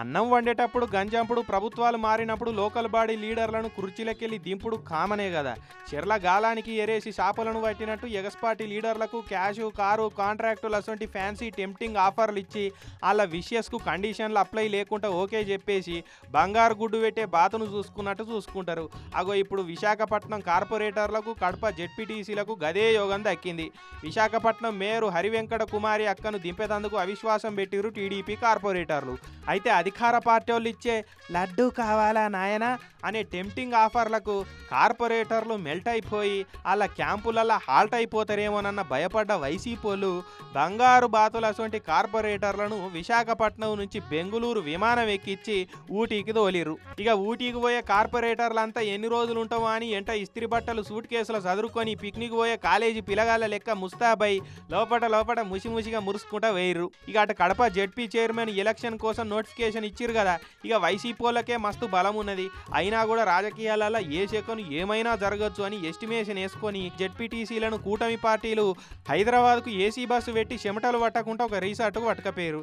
అన్నం వండేటప్పుడు గంజంపుడు ప్రభుత్వాలు మారినప్పుడు లోకల్ బాడీ లీడర్లను కుర్చీలకెళ్ళి దింపుడు కామనే కదా చెర్ల గాలానికి ఎరేసి షాపులను పట్టినట్టు ఎగస్పాటి లీడర్లకు క్యాష్ కారు కాంట్రాక్టులు అటువంటి ఫ్యాన్సీ టెంప్టింగ్ ఆఫర్లు ఇచ్చి వాళ్ళ విషయస్కు కండిషన్లు అప్లై లేకుండా ఓకే చెప్పేసి బంగారు గుడ్డు పెట్టే బాతును చూసుకున్నట్టు చూసుకుంటారు. అగో ఇప్పుడు విశాఖపట్నం కార్పొరేటర్లకు కడప జెడ్పీటీసీలకు గదే యోగం దక్కింది. విశాఖపట్నం మేయర్ హరివెంకట కుమారి అక్కను దింపేదందుకు అవిశ్వాసం పెట్టిరు టీడీపీ కార్పొరేటర్లు. అయితే అధికార పార్టీ వాళ్ళు ఇచ్చే లడ్డు కావాలా నాయనా అనే టెంప్టింగ్ ఆఫర్లకు కార్పొరేటర్లు మెల్ట్ అయిపోయి వాళ్ళ క్యాంపులలో హాల్ట్ అయిపోతారేమోనన్న భయపడ్డ వైసీపోలు బంగారు బాతుల అటువంటి కార్పొరేటర్లను విశాఖపట్నం నుంచి బెంగుళూరు విమానం ఎక్కించి ఊటీకి తోలిరు ఇక ఊటీకి పోయే కార్పొరేటర్లంతా ఎన్ని రోజులు ఉంటామో అని ఎంట ఇస్త్రీ బట్టలు సూట్ కేసులు చదువుకొని పిక్నిక్ పోయే కాలేజీ పిలగాల లెక్క ముస్తాబై లోపట లోపట ముసిముసిగా మురుసుకుంటా వేయరు ఇక అటు కడప జెడ్పీ చైర్మన్ ఎలక్షన్ కోసం నోటిఫికేషన్ ఇచ్చిరు కదా. ఇక వైసీపీలకే మస్తు బలం ఉన్నది అయినా కూడా రాజకీయాలలో ఏ సెకను ఏమైనా జరగచ్చు అని ఎస్టిమేషన్ వేసుకొని జెడ్పీటీసీలను కూటమి పార్టీలు హైదరాబాద్కు ఏసీ బస్సు పెట్టి చెమటలు పట్టకుండా ఒక రీసార్ట్కు పట్టుకపోయారు